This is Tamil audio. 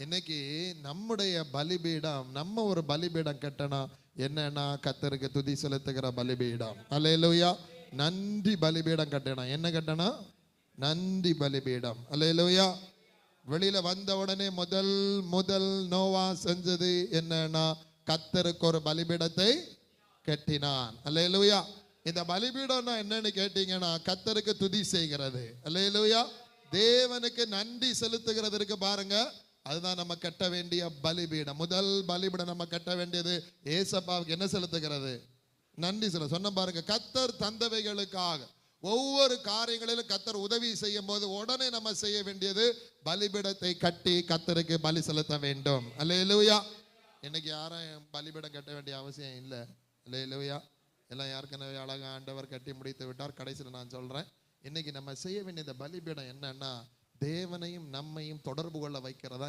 இன்னைக்கு நம்முடைய பலிபீடம் நம்ம ஒரு பலிபீடம் கட்டணும் என்னன்னா கத்தருக்கு துதி செலுத்துகிற பலிபீடம். அல்லேலூயா. நன்றி பலிபீடம் கட்டணும் என்ன கட்டணும் நன்றி பலிபீடம். அல்லேலூயா. வெளியில வந்த உடனே முதல் முதல் நோவா செஞ்சது என்னன்னா கத்தருக்கு ஒரு பலிபீடத்தை கட்டினான். அல்லேலூயா. இந்த பலிபீடம்னா என்னன்னு கேட்டீங்கன்னா கத்தருக்கு துதி செய்கிறது. அல்லேலூயா. தேவனுக்கு நன்றி செலுத்துகிறதற்கு பாருங்க அதுதான் நம்ம கட்ட வேண்டிய பலிபீடம். முதல் பலிபீடம் நம்ம கட்ட வேண்டியது ஏசப்பாவுக்கு என்ன செலுத்துகிறது? நன்றி சொல்ல சொன்ன பாருங்க கத்தர் தந்தவைகளுக்காக. ஒவ்வொரு காரியங்களிலும் கத்தர் உதவி செய்யும் போது உடனே நம்ம செய்ய வேண்டியது பலிபீடத்தை கட்டி கத்தருக்கு பலி செலுத்த வேண்டும். அல்லேலூயா. இன்னைக்கு யாரும் பலிபீடம் கட்ட வேண்டிய அவசியம் இல்லை. அல்லேலூயா. எல்லாம் ஏற்கனவே அழகாக ஆண்டவர் கட்டி முடித்து விட்டார். கடைசியில் நான் சொல்கிறேன் இன்னைக்கு நம்ம செய்ய வேண்டிய இந்த பலிபீடம் என்னன்னா தேவனையும் நம்மையும் தொடர்பு கொள்ள வைக்கிறதா